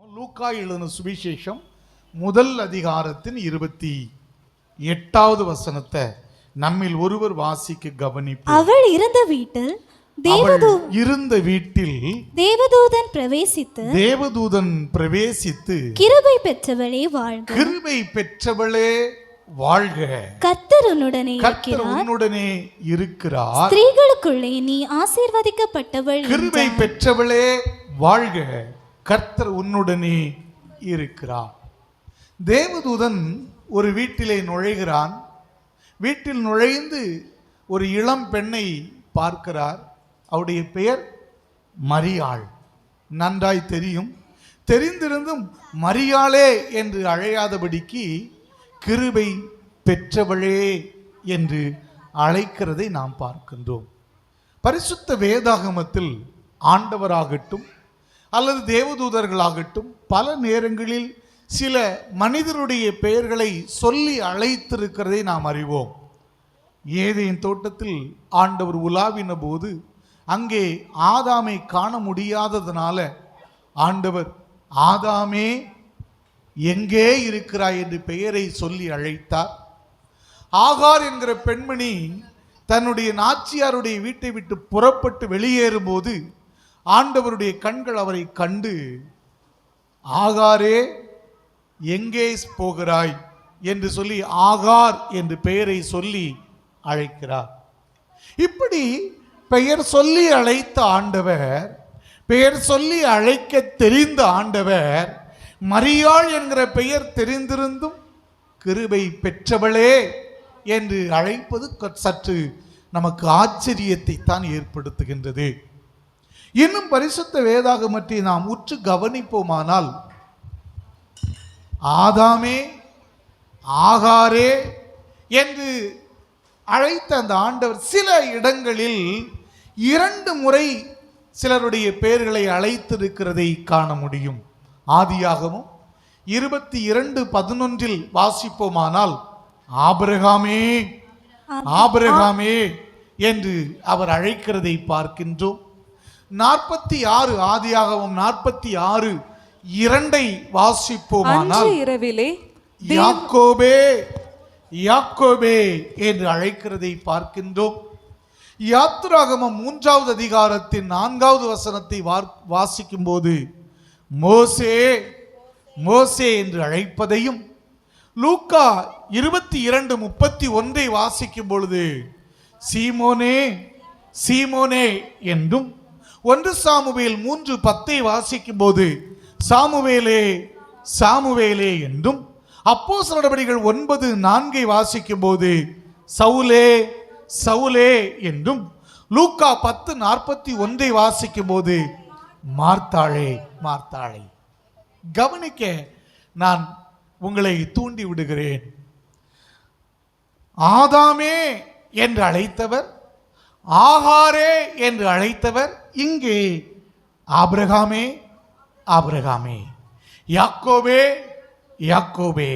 லூக்கா எழுதின சுவிசேஷம் முதல் அதிகாரத்தின் இருபத்தி எட்டாவது வசனத்தை நம்மில் ஒருவர் வாசிக்க கவனிப்பு அவள் இருந்த வீட்டில் இருந்த வீட்டில் தேவதூதன் பிரவேசித்து தேவதூதன் பிரவேசித்து கிருபை பெற்றவளே வாழ்க. கிருபை பெற்றவளே வாழ்க. கர்த்தர் உன்னுடனே இருக்கிறார். உன்னுடனே இருக்கிறார். ஸ்திரீகளுக்குள்ளே நீ ஆசீர்வதிக்கப்பட்டவள் கிருபை பெற்றவளே வாழ்க. கர்த்தர் உன்னுடனே இருக்கிறார். தேவதூதன் ஒரு வீட்டிலே நுழைகிறான். வீட்டில் நுழைந்து ஒரு இளம் பெண்ணை பார்க்கிறார். அவருடைய பெயர் மரியாள். நன்றாய் தெரியும். தெரிந்திருந்தும் மரியாளே என்று அழையாதபடிக்கு கிருபை பெற்றவளே என்று அழைக்கிறதை நாம் பார்க்கின்றோம். பரிசுத்த வேதாகமத்தில் ஆண்டவராகட்டும் அல்லது தேவதூதர்களாகட்டும் பல நேரங்களில் சில மனிதருடைய பெயர்களை சொல்லி அழைத்திருக்கிறதை நாம் அறிவோம். ஏதேன் தோட்டத்தில் ஆண்டவர் உலாவின போது அங்கே ஆதாமை காண முடியாததுனால ஆண்டவர் ஆதாமே எங்கே இருக்கிறாய்? என்று பெயரை சொல்லி அழைத்தார். ஆகார் என்கிற பெண்மணி தன்னுடைய நாச்சியாருடைய வீட்டை விட்டு புறப்பட்டு வெளியேறும்போது ஆண்டவருடைய கண்கள் அவரை கண்டு ஆகாரே எங்கே போகிறாய்? என்று சொல்லி ஆகார் என்று பெயரை சொல்லி அழைக்கிறார். இப்படி பெயர் சொல்லி அழைத்த ஆண்டவர் பெயர் சொல்லி அழைக்க தெரிந்த ஆண்டவர் மரியாள் என்கிற பெயர் தெரிந்திருந்தும் கிருபை பெற்றவளே என்று அழைப்பது சற்று நமக்கு ஆச்சரியத்தை தான் ஏற்படுத்துகின்றது. இன்னும் பரிசுத்த வேதாகமத்தை நாம் உற்று கவனிப்போமானால் ஆதாமே ஆகாரே என்று அழைத்த அந்த ஆண்டவர் சில இடங்களில் இரண்டு முறை சிலருடைய பெயர்களை அழைத்திருக்கிறதை காண முடியும். ஆதியாகமும் இருபத்தி இரண்டு பதினொன்றில் வாசிப்போமானால் ஆபிரகாமே ஆபிரகாமே என்று அவர் அழைக்கிறதை பார்க்கின்றோம். நாற்பத்தி ஆறு ஆதியாகவும் நாற்பத்தி ஆறு இரண்டை வாசிப்போமானால் இரவிலே யாக்கோபே யாக்கோபே என்று அழைக்கிறதை பார்க்கின்றோம். யாத்ராகமம் மூன்றாவது அதிகாரத்தின் நான்காவது வசனத்தை வார்- வாசிக்கும்போது மோசே மோசே என்று அழைப்பதையும் லூக்கா இருபத்தி இரண்டு முப்பத்தி ஒன்றை வாசிக்கும் பொழுது சீமோனே சீமோனே என்றும் ஒன்று சாமுவேல் மூன்று பத்தை வாசிக்கும் போது சாமுவேலே சாமுவேலே என்றும் அப்போஸ் நடவடிக்கைகள் ஒன்பது நான்கை வாசிக்கும் போது சவுலே சவுலே என்றும் லூக்கா பத்து நாற்பத்தி ஒன்றை வாசிக்கும் போது மார்த்தாளே மார்த்தாளே கவனிக்க நான் உங்களை தூண்டி விடுகிறேன். ஆதாமே என்று அழைத்தவர் ஆகாரே என்று அழைத்தவர் இங்கே ஆபிரகாமே ஆபிரகாமே. யாக்கோபே யாக்கோபே.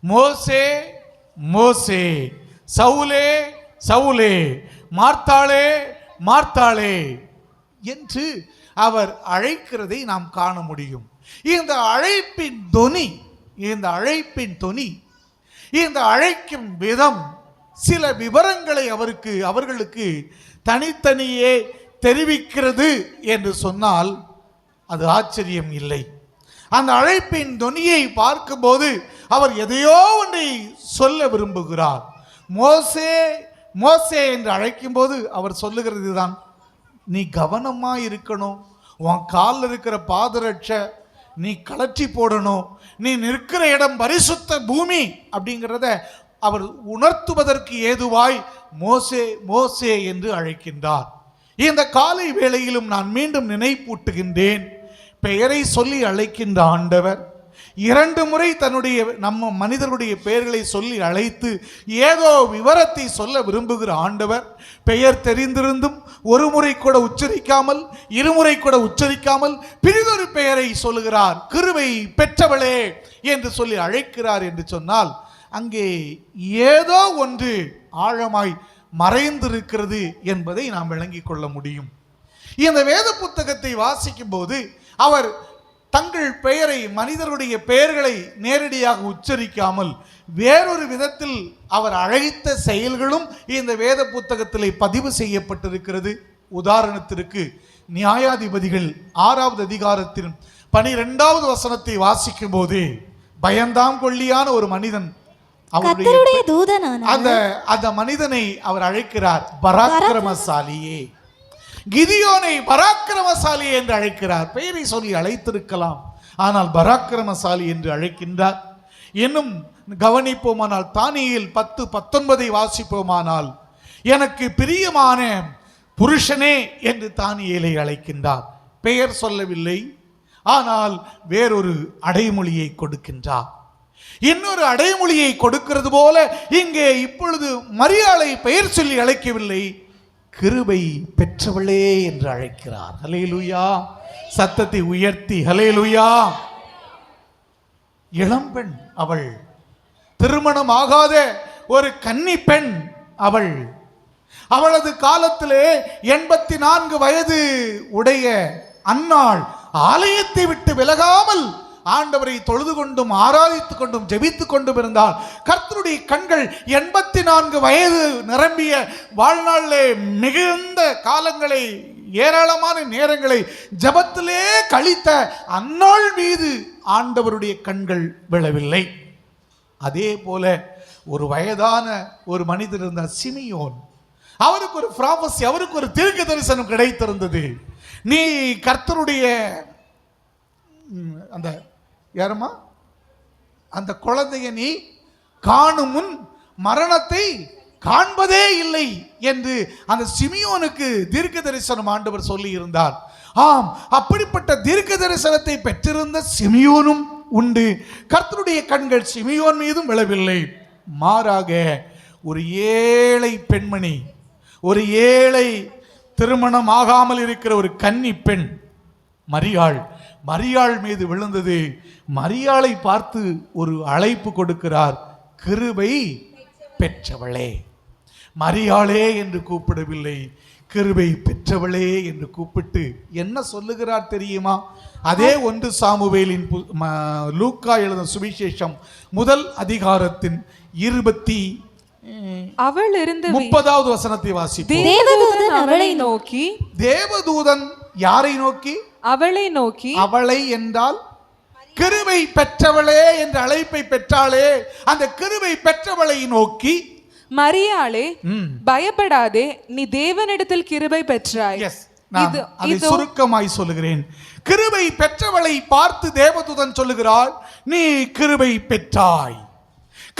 மோசே மோசே. சவுலே சவுலே. மார்த்தாளே மார்த்தாளே என்று அவர் அழைக்கிறதை நாம் காண முடியும். இந்த அழைப்பின் தொனி இந்த அழைப்பின் தொனி இந்த அழைக்கும் விதம் சில விவரங்களை அவருக்கு அவர்களுக்கு தனித்தனியே தெரிவிக்கிறது என்று சொன்னால் அது ஆச்சரியம் இல்லை. அந்த அழைப்பின் தொனியை பார்க்கும்போது அவர் எதையோ ஒன்றை சொல்ல விரும்புகிறார். மோசே மோசே என்று அழைக்கும்போது அவர் சொல்லுகிறது தான் நீ கவனமாக இருக்கணும். உன் காலில் இருக்கிற பாதரட்ச நீ கலற்றி போடணும். நீ நிற்கிற இடம் பரிசுத்த பூமி அப்படிங்கிறத அவர் உணர்த்துவதற்கு ஏதுவாய் மோசே மோசே என்று அழைக்கின்றார். இந்த காலை வேளையிலும் நான் மீண்டும் நினைப்பூட்டுகின்றேன். பெயரை சொல்லி அழைக்கின்ற ஆண்டவர் இரண்டு முறை தன்னுடைய நம்ம மனிதருடைய பெயர்களை சொல்லி அழைத்து ஏதோ விவரத்தை சொல்ல விரும்புகிற ஆண்டவர் பெயர் தெரிந்திருந்தும் ஒரு முறை கூட உச்சரிக்காமல் இருமுறை கூட உச்சரிக்காமல் பிரிதொரு பெயரை சொல்லுகிறார். கிருவை பெற்றவளே என்று சொல்லி அழைக்கிறார் என்று சொன்னால் அங்கே ஏதோ ஒன்று ஆழமாய் மறைந்திருக்கிறது என்பதை நாம் விளங்கிக் கொள்ள முடியும். இந்த வேத புத்தகத்தை வாசிக்கும் போது அவர் தங்கள் பெயரை மனிதருடைய பெயர்களை நேரடியாக உச்சரிக்காமல் வேறொரு விதத்தில் அவர் அழைத்த செயல்களும் இந்த வேத புத்தகத்திலே பதிவு செய்யப்பட்டிருக்கிறது. உதாரணத்திற்கு நியாயாதிபதிகள் ஆறாவது அதிகாரத்தின் பனிரெண்டாவது வசனத்தை வாசிக்கும் போது பயந்தாம் கொள்ளியான ஒரு மனிதன் அவருடைய கர்த்தருடைய தூதனான அந்த அந்த மனிதனை அவர் அழைக்கிறார் பராக்கிரமசாலியே. கிதியோனை பராக்கிரமசாலி என்று அழைக்கிறார். பெயரை சொல்லி அழைத்திருக்கலாம். ஆனால் பராக்கிரமசாலி என்று அழைக்கின்றார். இன்னும் கவனிப்போமானால் தானியில் பத்து பத்தொன்பதை வாசிப்போமானால் எனக்கு பிரியமான புருஷனே என்று தானியேலை அழைக்கின்றார். பெயர் சொல்லவில்லை. ஆனால் வேறொரு அடைமொழியை கொடுக்கின்றார். இன்னொரு அடைமொழியை கொடுக்கிறது போல இங்கே இப்பொழுது மரியாளை பெயர் சொல்லி அழைக்கவில்லை. கிருபை பெற்றவளே என்று அழைக்கிறார். ஹலேலுயா சத்தத்தை உயர்த்தி ஹலேலுயா இளம்பெண் அவள். திருமணமாகாத ஒரு கன்னி பெண் அவள். அவளது காலத்திலே எண்பத்தி நான்கு வயது உடைய அன்னாள் ஆலயத்தை விட்டு விலகாமல் ஆண்டவரை தொழுது கொண்டும் ஆராதித்துக் கொண்டும் ஜெபித்துக் கொண்டும் இருந்தால் கர்த்தருடைய கண்கள் எண்பத்தி நான்கு வயது நிரம்பிய வாழ்நாளிலே மிகுந்த காலங்களை ஏராளமான நேரங்களை ஜபத்திலே கழித்த அந்நாள் மீது ஆண்டவருடைய கண்கள் விழவில்லை. அதே போல ஒரு வயதான ஒரு மனிதர் இருந்தார் சிமியோன் அவருக்கு ஒரு ப்ராபஸி அவருக்கு ஒரு தீர்க்க தரிசனம் கிடைத்திருந்தது. நீ கர்த்தருடைய அந்த யாரம்மா? அந்த குழந்தைய நீ காணும் முன் மரணத்தை காண்பதே இல்லை என்று அந்த சிமியோனுக்கு தீர்க்க தரிசனம் ஆண்டவர் சொல்லி இருந்தார் ஆம் அப்படிப்பட்ட தீர்க்க தரிசனத்தை பெற்றிருந்த சிமியோனும் உண்டு. கர்த்தருடைய கண்கள் சிமியோன் மீதும் விழவில்லை. மாறாக ஒரு ஏழை பெண்மணி ஒரு ஏழை திருமணம் ஆகாமல் இருக்கிற ஒரு கன்னி பெண் மரியாள் மரியாள் மீது விழுந்தது. மரியாளை பார்த்து ஒரு அழைப்பு கொடுக்கிறார். கிருபை பெற்றவளே. மரியாளே என்று கூப்பிடவில்லை. கிருபை பெற்றவளே என்று கூப்பிட்டு என்ன சொல்லுகிறார் தெரியுமா? அதே ஒன்று சாமுவேலின் லூக்கா எழுதின சுவிசேஷம் முதல் அதிகாரத்தின் இருபத்தி அவள் இருந்த முப்பதாவது வசனத்தை வாசிப்போம். தேவதூதன் அவளை நோக்கி தேவதூதன் யாரை நோக்கி? அவளை நோக்கி அவளை என்றால் கிருபை பெற்றவளே என்ற அழைப்பை பெற்றாளே. அந்த கிருபை பெற்றவளை நோக்கி மரியாளே பயப்படாதே நீ தேவனிடத்தில் கிருபை பெற்றாய். நான் அதை சுருக்கமாய் சொல்லுகிறேன். கிருபை பெற்றவளை பார்த்து தேவதூதன் சொல்லுகிறாள் நீ கிருபை பெற்றாய்.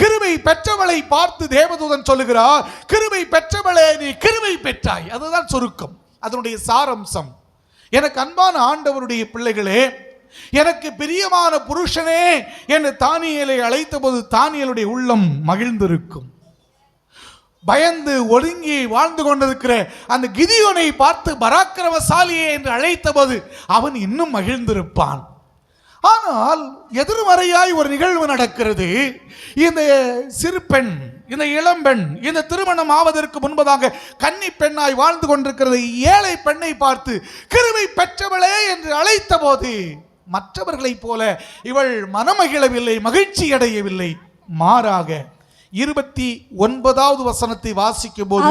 கிருபை பெற்றவளை பார்த்து தேவதூதன் சொல்லுகிறார் கிருபை பெற்றவளே நீ கிருபை பெற்றாய். அதுதான் சுருக்கம் அதனுடைய சாரம்சம். எனக்கு அன்பான ஆண்டவருடைய பிள்ளைகளே எனக்கு பிரியமான புருஷனே என்று தானியலை அழைத்தபோது தானியலுடைய உள்ளம் மகிழ்ந்திருக்கும். பயந்து ஒடுங்கி வாழ்ந்து கொண்டிருக்கிற அந்த கிதியோனை பார்த்து பராக்கிரமசாலியே என்று அழைத்தபோது அவன் இன்னும் மகிழ்ந்திருப்பான். ஆனால் எதிர்மறையாய் ஒரு நிகழ்வு நடக்கிறது. இந்த சிறு பெண் இந்த இளம்பெண் இந்த திருமணம் ஆவதற்கு முன்பதாக கன்னி பெண்ணாய் வாழ்ந்து கொண்டிருக்கிறது. ஏழை பெண்ணை பார்த்து கிருமை பெற்றவளே என்று அழைத்த போது மற்றவர்களைப் போல இவள் மனமகிழவில்லை மகிழ்ச்சி அடையவில்லை மாறாக இருபத்தி ஒன்பதாவது வசனத்தை வாசிக்கும் போது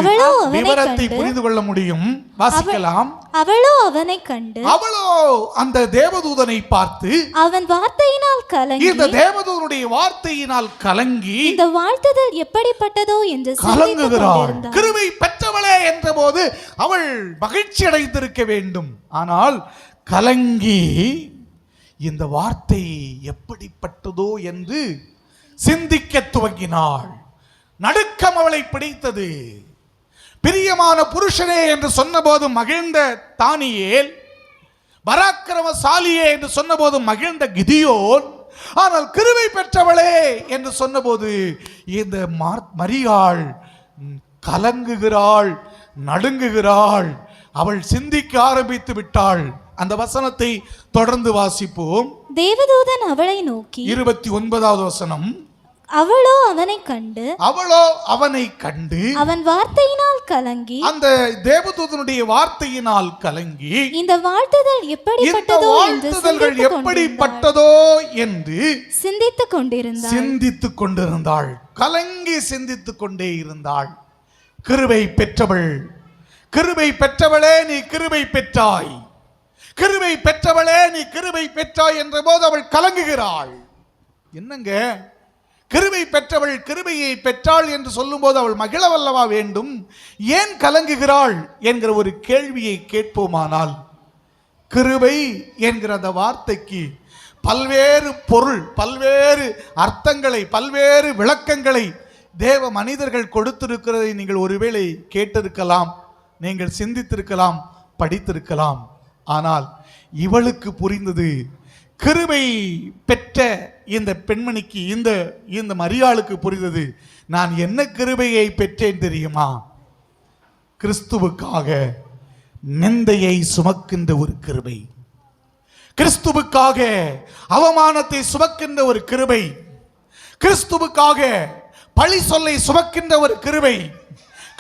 விவரத்தை புரிந்து கொள்ள முடியும். வாசிக்கலாம். அவளோ அவனை கண்டு அவளோ அந்த தேவதூதனை பார்த்து அவன் வார்த்தையினால் கலங்கி இந்த தேவதூதனுடைய வார்த்தையினால் கலங்கி இந்த வாழ்த்துதல் எப்படிப்பட்டதோ என்று கலங்குகிறாள் கிருபை பெற்றவளே என்றபோது அவள் மகிழ்ச்சி அடைந்திருக்க வேண்டும். ஆனால் கலங்கி இந்த வார்த்தை எப்படிப்பட்டதோ என்று சிந்திக்க துவங்கினாள். நடுக்கம் அவளை பிடித்தது. பிரியமான புருஷனே என்று சொன்னபோது மகிழ்ந்த தானியேல் பராக்கிரமசாலியே என்று சொன்னபோது மகிழ்ந்த கிதியோன் ஆனால் கிருபை பெற்றவளே என்று சொன்னபோது இந்த மார்- மரியாள் கலங்குகிறாள் நடுங்குகிறாள். அவள் சிந்திக்க ஆரம்பித்து விட்டாள். அந்த வசனத்தை தொடர்ந்து வாசிப்போம். தேவதூதன் அவளை நோக்கி இருபத்தி ஒன்பதாவது வசனம். அவளோ அவனை கண்டு அவளோ அவனை கண்டு அவன் வார்த்தையினால் கலங்கி அந்த தேவதூதனுடைய வார்த்தையினால் கலங்கி இந்த வாழ்த்துதல் எப்படிப்பட்டதோ வாழ்த்துதல்கள். எப்படிப்பட்டதோ என்று சிந்தித்துக் கொண்டிருந்தாள். சிந்தித்துக் கொண்டிருந்தாள். கலங்கி சிந்தித்துக் கொண்டே இருந்தாள். கிருபை பெற்றவள். கிருபை பெற்றவளே நீ கிருபை பெற்றாய். கிருபை பெற்றவளே நீ கிருபை பெற்றாய் என்ற போது அவள் கலங்குகிறாள். என்னங்க? கிருபை பெற்றவள் கிருபையை பெற்றாள் என்று சொல்லும்போது அவள் மகிழவல்லவா வேண்டும். ஏன் கலங்குகிறாள் என்கிற ஒரு கேள்வியை கேட்போமானால் கிருபை என்கிற அந்த வார்த்தைக்கு பல்வேறு பொருள் பல்வேறு அர்த்தங்களை பல்வேறு விளக்கங்களை தேவ மனிதர்கள் கொடுத்திருக்கிறதை நீங்கள் ஒருவேளை கேட்டிருக்கலாம் நீங்கள் சிந்தித்திருக்கலாம் படித்திருக்கலாம். ஆனால் இவளுக்கு புரிந்தது கிருபை பெற்ற இந்த பெண்மணிக்கு இந்த இந்த மரியாளுக்கு புரிந்தது. நான் என்ன கிருபையை பெற்றேன் தெரியுமா? கிறிஸ்துவுக்காக நிந்தையை சுமக்கின்ற ஒரு கிருபை. கிறிஸ்துவுக்காக அவமானத்தை சுமக்கின்ற ஒரு கிருபை. கிறிஸ்துவுக்காக பழி சொல்லை சுமக்கின்ற ஒரு கிருபை.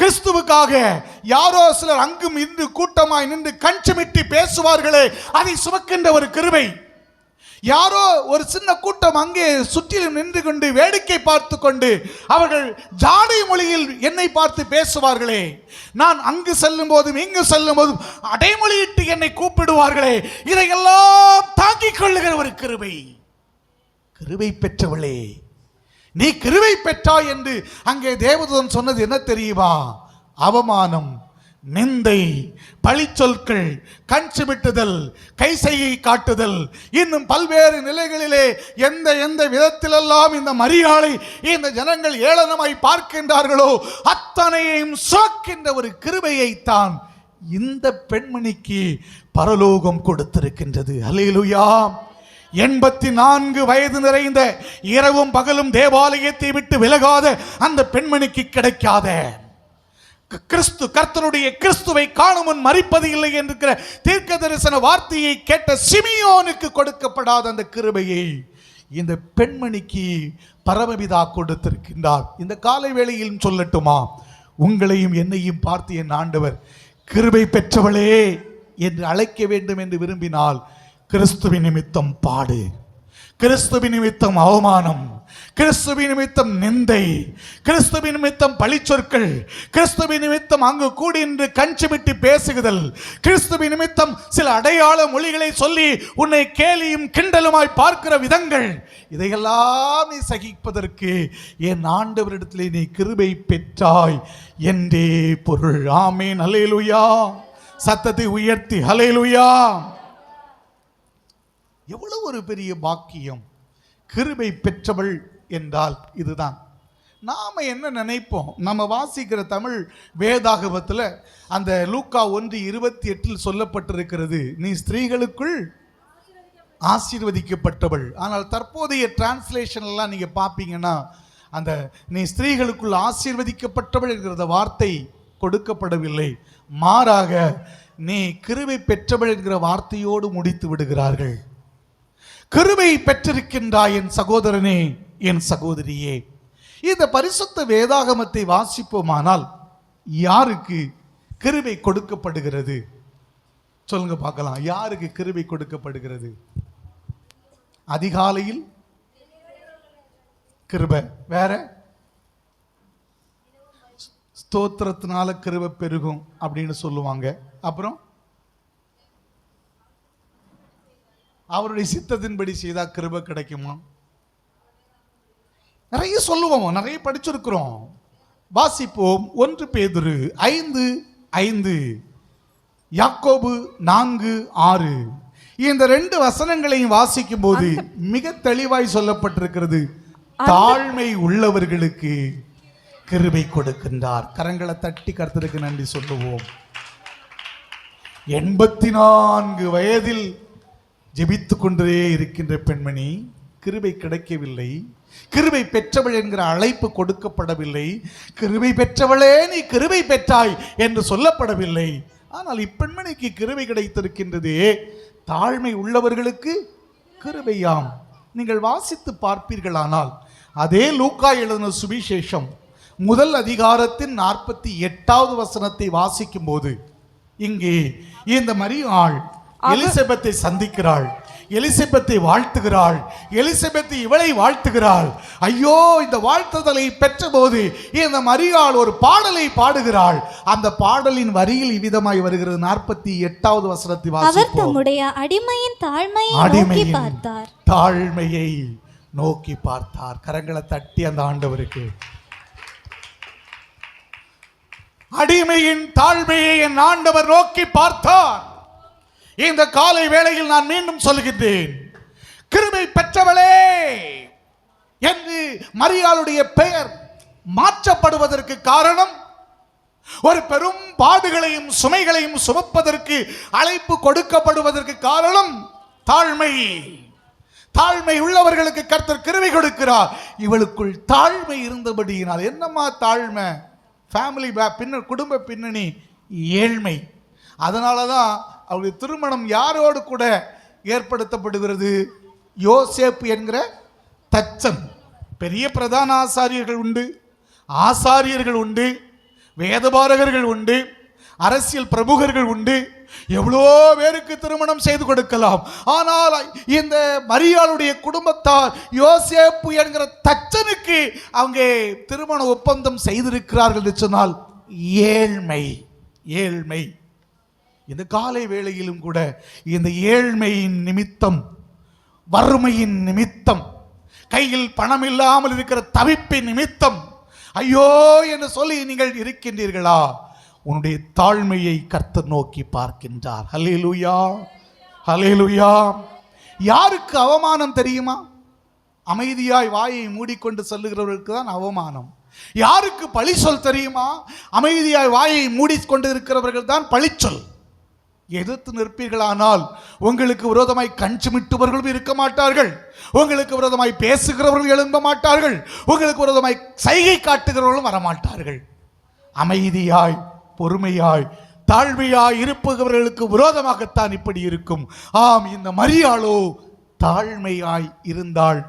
கிறிஸ்துவுக்காக யாரோ சிலர் அங்கும் இன்று கூட்டமாய் நின்று கஞ்சமிட்டு பேசுவார்களே அதை சுமக்கின்ற ஒரு கிருபை. யாரோ ஒரு சின்ன கூட்டம் அங்கே சுற்றிலும் நின்று கொண்டு வேடிக்கை பார்த்து கொண்டு அவர்கள் ஜாடை மொழியில் என்னை பார்த்து பேசுவார்களே. நான் அங்கு செல்லும் போதும் இங்கு செல்லும் போதும் அடைமொழியிட்டு என்னை கூப்பிடுவார்களே. இதையெல்லாம் தாங்கிக் கொள்ளுகிற ஒரு கிருபை. கிருபை பெற்றவளே. நீ கிருபை பெற்றாய் என்று அங்கே தேவதூதன் சொன்னது என்ன தெரியுமா? அவமானம். நிந்தை பழிச்சொற்கள் கண் சிமிட்டுதல் கைசையை காட்டுதல். இன்னும் பல்வேறு நிலைகளிலே எந்த எந்த விதத்திலெல்லாம் இந்த மரியாதை இந்த ஜனங்கள் ஏளனமாய் பார்க்கின்றார்களோ அத்தனையும் சோக்கின்ற ஒரு கிருபையைத்தான் இந்த பெண்மணிக்கு பரலோகம் கொடுத்திருக்கின்றது. அல்லேலூயா எண்பத்தி நான்கு வயது நிறைந்த இரவும் பகலும் தேவாலயத்தை விட்டு விலகாத அந்த பெண்மணிக்கு கிடைக்காத கிறிஸ்து கர்த்தருடைய கிறிஸ்துவை காணும் முன் மறிப்பது இல்லை என்கிற தீர்க்க தரிசன வார்த்தையை கேட்ட சிமியோனுக்கு கொடுக்கப்படாத அந்த கிருபையை இந்த பெண்மணிக்கு பரமபிதா கொடுத்திருக்கின்றார். இந்த காலை வேளையிலும் சொல்லட்டுமா? உங்களையும் என்னையும் பார்த்து என் ஆண்டவர் கிருபை பெற்றவளே என்று அழைக்க வேண்டும் என்று விரும்பினால் கிறிஸ்துவின் நிமித்தம் பாடு. கிறிஸ்துவின் நிமித்தம் அவமானம் கிறிஸ்துவின் நிமித்தம் நிந்தை கிறிஸ்துவின் நிமித்தம் பழிச்சொற்கள் கிறிஸ்துவின் நிமித்தம் அங்கு கூடி நின்று கஞ்சிமிட்டு பேசுகுதல் கிறிஸ்துவின் நிமித்தம் சில அடையாள மொழிகளை சொல்லி உன்னை கேலியும் கிண்டலுமாய் பார்க்கிற விதங்கள். இதையெல்லாம் நீ சகிப்பதற்கு என் ஆண்டவரிடத்திலே நீ கிருபை பெற்றாய் என்றே பொருள். ஆமேன். ஹல்லேலூயா சத்தத்தை உயர்த்தி. ஹல்லேலூயா எவ்வளவு ஒரு பெரிய பாக்கியம். கிருபை பெற்றவள் என்றால் இதுதான். நாம் என்ன நினைப்போம்? நம்ம வாசிக்கிற தமிழ் வேதாகமத்தில் அந்த லூக்கா ஒன்று இருபத்தி எட்டில் சொல்லப்பட்டிருக்கிறது நீ ஸ்திரீகளுக்குள் ஆசீர்வதிக்கப்பட்டவள். ஆனால் தற்போதைய டிரான்ஸ்லேஷன்லாம் எல்லாம் பார்ப்பீங்கன்னா அந்த நீ ஸ்திரீகளுக்குள் ஆசீர்வதிக்கப்பட்டவள் என்கிற வார்த்தை கொடுக்கப்படவில்லை. மாறாக நீ கிருவை பெற்றவள் என்கிற வார்த்தையோடு முடித்து விடுகிறார்கள். கிருபை பெற்றிருக்கின்றாய் என் சகோதரனே என் சகோதரியே. இந்த பரிசுத்த வேதாகமத்தை வாசிப்போமானால் யாருக்கு கிருபை கொடுக்கப்படுகிறது? சொல்லுங்க பார்க்கலாம். யாருக்கு கிருபை கொடுக்கப்படுகிறது? அதிகாலையில் கிருபை. வேற? ஸ்தோத்திரத்தினால கிருபை பெருகும் அப்படின்னு சொல்லுவாங்க. அப்புறம்? அவருடைய சித்தத்தின்படி செய்தா கிருபை கிடைக்குமா? நிறைய சொல்லுவோம் நிறைய படிச்சிருக்கிறோம். வாசிப்போம் ஒன்று பேதுரு ஐந்து ஐந்து. யாக்கோபு நான்கு ஆறு. இந்த ரெண்டு வசனங்களையும் வாசிக்கும் போது மிக தெளிவாய் சொல்லப்பட்டிருக்கிறது தாழ்மை உள்ளவர்களுக்கு கிருபை கொடுக்கின்றார். கரங்களை தட்டி கர்த்தருக்கு நன்றி சொல்லுவோம். எண்பத்தி நான்கு வயதில் ஜெபித்து கொண்டே இருக்கின்ற பெண்மணி கிருபை கிடைக்கவில்லை. கிருபை பெற்றவள் என்கிற அழைப்பு கொடுக்கப்படவில்லை. கிருபை பெற்றவளே நீ கிருபை பெற்றாய் என்று சொல்லப்படவில்லை. ஆனால் இப்பெண்மணிக்கு கிருபை கிடைத்திருக்கின்றதே. தாழ்மை உள்ளவர்களுக்கு கிருபையாம். நீங்கள் வாசித்து பார்ப்பீர்களானால். அதே லூக்கா எழுதின சுவிசேஷம் முதல் அதிகாரத்தின் நாற்பத்தி எட்டாவது வசனத்தை வாசிக்கும் போது இங்கே இந்த மரியாள் எலிசபெத்தை சந்திக்கிறாள். எலிசபெத்தை வாழ்த்துகிறாள். எலிசபெத் இவளை வாழ்த்துகிறாள். ஐயோ இந்த வாழ்த்துதலை பெற்றபோது இந்த மரியாள் ஒரு பாடலை பாடுகிறாள். அந்த பாடலின் வரியில் இவ்விதமாய் வருகிறது. நாற்பத்தி எட்டாவது வசனத்தை அவர் தம்முடைய அடிமையின் தாழ்மையை நோக்கி பார்த்தார். தாழ்மையை நோக்கி பார்த்தார். கரங்களை தட்டி அந்த ஆண்டவருக்கு. அடிமையின் தாழ்மையை என் ஆண்டவர் நோக்கி பார்த்தார். இந்த காலை வேளையில் நான் மீண்டும் சொல்கின்றேன் கிருமை பெற்றவளே என்று மரியாளுடைய பெயர் மாற்றப்படுவதற்கு காரணம் ஒரு பெரும் பாடுகளையும் சுமைகளையும் சுமப்பதற்கு அழைப்பு கொடுக்கப்படுவதற்கு காரணம் தாழ்மை. தாழ்மை உள்ளவர்களுக்கு கர்த்தர் கிருவை கொடுக்கிறார். இவளுக்குள் தாழ்மை இருந்தபடியினால் என்னம்மா தாழ்மை? ஃபேமிலி பின்னர் பின்ன குடும்ப பின்னணி ஏழ்மை. அதனால தான் அவருடைய திருமணம் யாரோடு கூட ஏற்படுத்தப்படுகிறது? யோசேப்பு என்கிற தச்சன். பெரிய பிரதான ஆசாரியர்கள் உண்டு ஆசாரியர்கள் உண்டு வேதபாரகர்கள் உண்டு அரசியல் பிரமுகர்கள் உண்டு. எவ்வளோ பேருக்கு திருமணம் செய்து கொடுக்கலாம். ஆனால் இந்த மரியாளுடைய குடும்பத்தார் யோசேப்பு என்கிற தச்சனுக்கு அவங்க திருமண ஒப்பந்தம் செய்திருக்கிறார்கள் என்று சொன்னால் ஏழ்மை ஏழ்மை. இந்த காலை வேளையிலும் கூட இந்த ஏழ்மையின் நிமித்தம் வறுமையின் நிமித்தம் கையில் பணம் இல்லாமல் இருக்கிற தவிப்பின் நிமித்தம் ஐயோ என்று சொல்லி நீங்கள் இருக்கின்றீர்களா? உன்னுடைய தாழ்மையை கர்த்தர் நோக்கி பார்க்கின்றார். ஹலேலுயா ஹலேலுயா யாருக்கு அவமானம் தெரியுமா? அமைதியாய் வாயை மூடிக்கொண்டு செல்லுகிறவர்களுக்கு தான் அவமானம். யாருக்கு பழி சொல் தெரியுமா? அமைதியாய் வாயை மூடிக்கொண்டு இருக்கிறவர்கள் தான் பழிச்சொல். எதிர்த்து நிற்பீர்களானால் உங்களுக்கு விரோதமாய் கஞ்சமிட்டுபவர்களும் இருக்க மாட்டார்கள். உங்களுக்கு விரோதமாய் பேசுகிறவர்கள் எழும்ப மாட்டார்கள். உங்களுக்கு விரோதமாய் சைகை காட்டுகிறவர்களும் வரமாட்டார்கள். அமைதியாய் பொறுமையாய் தாழ்மையாய் இருப்பவர்களுக்கு விரோதமாகத்தான் இப்படி இருக்கும். ஆம் இந்த மரியாளோ தாழ்மையாய் இருந்தால்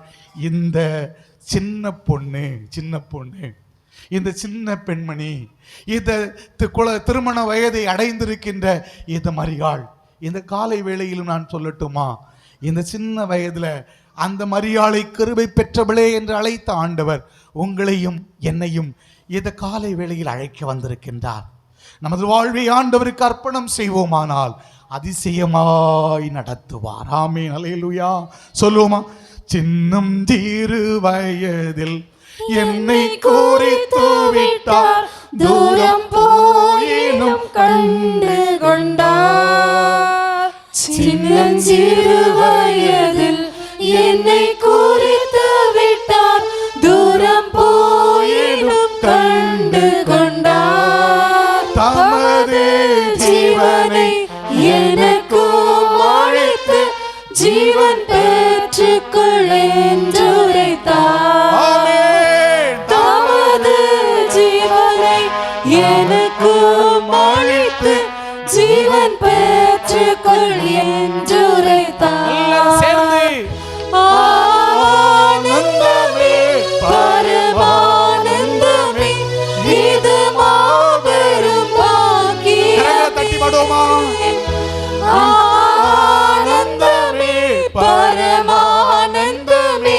இந்த சின்ன பொண்ணு சின்ன பொண்ணு இந்த சின்ன பெண்மணி இந்த தி- குல திருமண வயதை அடைந்திருக்கின்ற இந்த மரியாள் இந்த காலை வேளையிலும் நான் சொல்லட்டுமா? இந்த சின்ன வயதில் அந்த மரியாளை கருவை பெற்றவளே என்று அழைத்த ஆண்டவர் உங்களையும் என்னையும் இந்த காலை வேளையில் அழைக்க வந்திருக்கின்றார். நமது வாழ்வை ஆண்டவருக்கு அர்ப்பணம் செய்வோமானால் அதிசயமாய் நடத்துவார். ஆமே அலையலுயா சொல்லுவோமா? சின்னம் தீரு வயதில் என்னை குறித்து விட்டார் தூரம் போயினும் கண்டு கொண்டார். சின்னஞ்சிறு வயதில் என்னை குறித்து விட்டார் தூரம் போயினும் கண்டு கொண்டார். தமது ஜீவனை பெற்றுக்கொள் என்றுரைத்தார். சேர்ந்து. ஆனந்தமே பரமானந்தமே இது மாபெரும் கரங்களை தட்டி பாக்கியமே பாடுவோமா? ஆனந்தமே பரமானந்தமே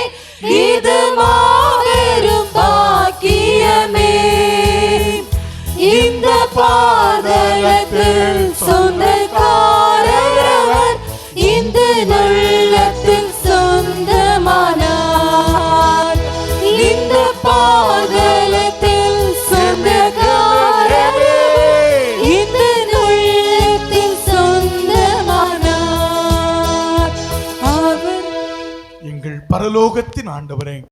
இது மாபெரும் பாக்கியமே. இந்த பாதலத்தில் பரலோகத்தின் ஆண்டவரே.